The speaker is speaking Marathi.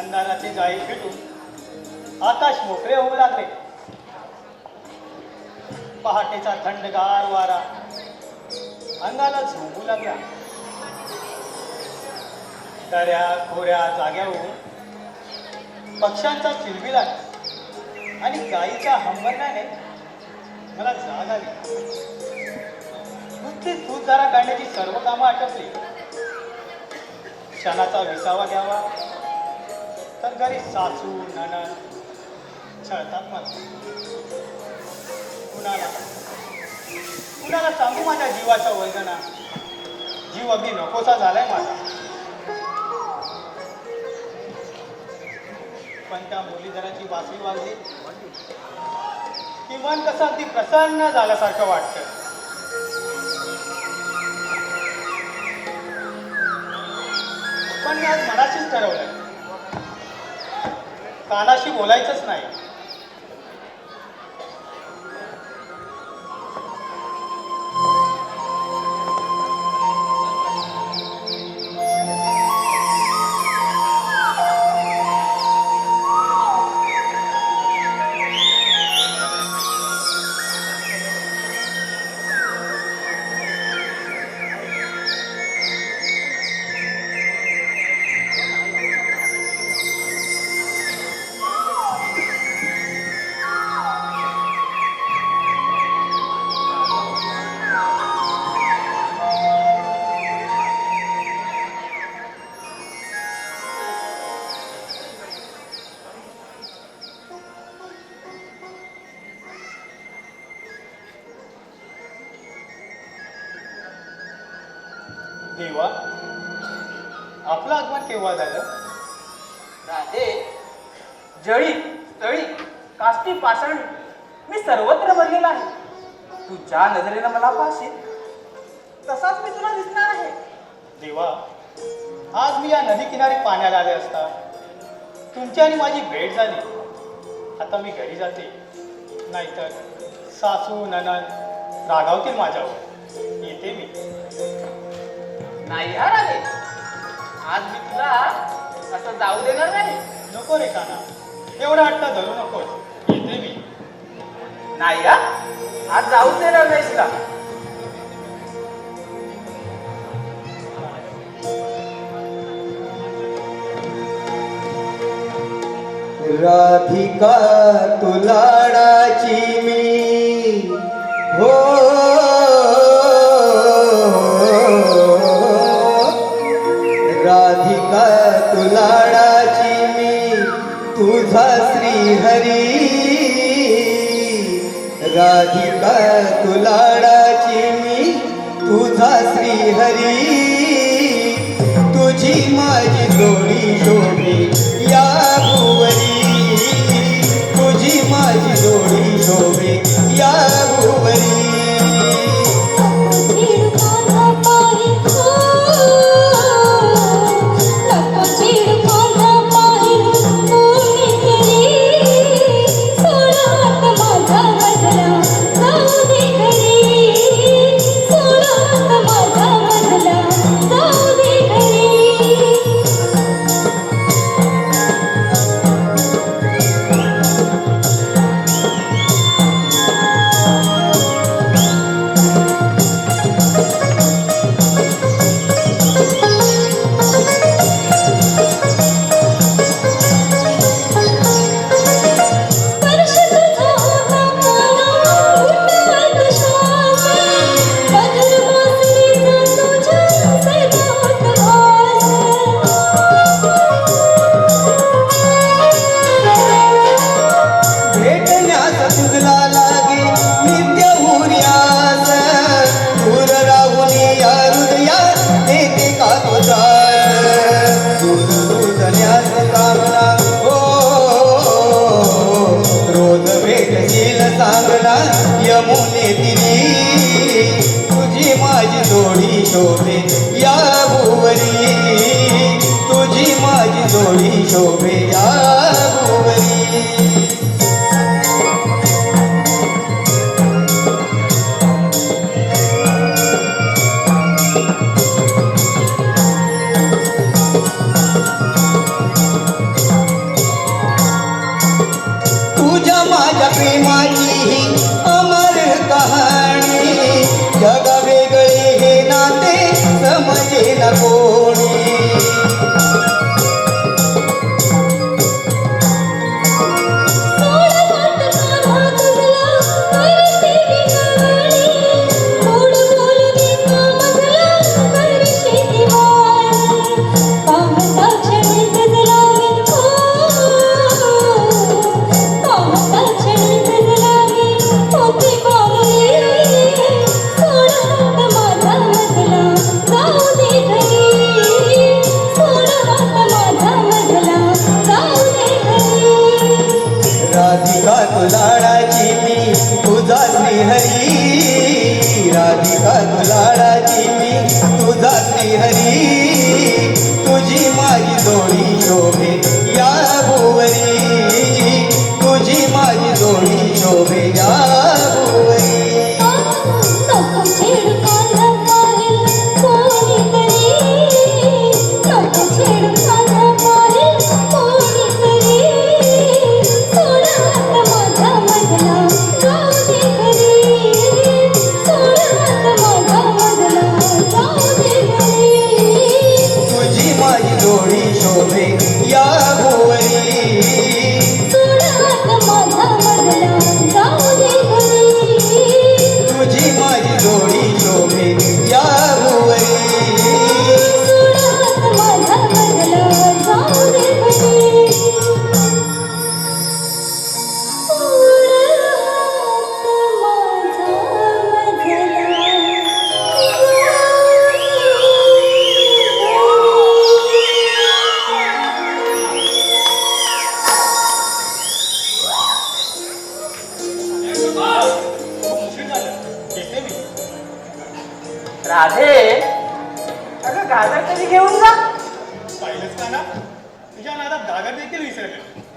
चंदनाचे जाळी फिटून आकाश मोकळे होऊ लागले. पहाटेचा थंडगार वारा अंगाला झोपू लागला. दऱ्या खोऱ्या जाग्या होऊन पक्ष्यांचा चिलबिला आणि गाईच्या हंबरण्याने मला जाग आली. नुसती दूध जरा काढण्याची सर्व कामं आटपली. क्षणाचा विसावा घ्यावा. तर घरी सासू नणन छळतात मला कुणाला? कुणाला सांगू माझ्या जीवाच्या वैदना जीव अगदी नकोसा झालाय माझा. पण त्या मुरलीधराची बासरी वाजली की मन कसं अगदी प्रसन्न झाल्यासारखं वाटतं. पण मी आज मनाशीच ठरवलं कानाशी बोलायचंच नाही. किंवा आपलं आगमन केव्हा झालं राधे. जळी तळी काष्टी पाषाण मी सर्वत्र भरलेला आहे. तू ज्या नजरेनं मला पाहशील. तसाच मी तुला दिसणार आहे. देवा आज मी या नदी किनारी पाण्याला आले असता. तुमची आणि माझी भेट झाली. आता मी घरी जाते. नाहीतर सासू ननन रागावतील माझ्यावर. येते मी. नाही हा राधे आज मी तुला असं जाऊ देणार नाही. नको रे काना एवढा हट्ट धरू नकोस. येते मी. नाही हा. आज जाऊ देणार नाही तुला. राधिका तुलाडाची मी. हरी. राधिका तुलाडाची मी तुझा श्रीहरी. तुझी माझी जोडी शोभे या भुवरी. तुझी माझी जोडी शोभे या भुवरी. यमुने दिली तुझी माझी जोडी शोभे या भुवरी. तुझी माझी जोडी शोभे या भुवरी. राधिका तुलाडाची मी तुझा श्रीहरी राधिका तुलाडाची मी तुझा श्रीहरी तुझी माझी जोडी शोभ घेऊन जा. पाहिलंच का ना? तुझ्या नादात गागर देखील विसरले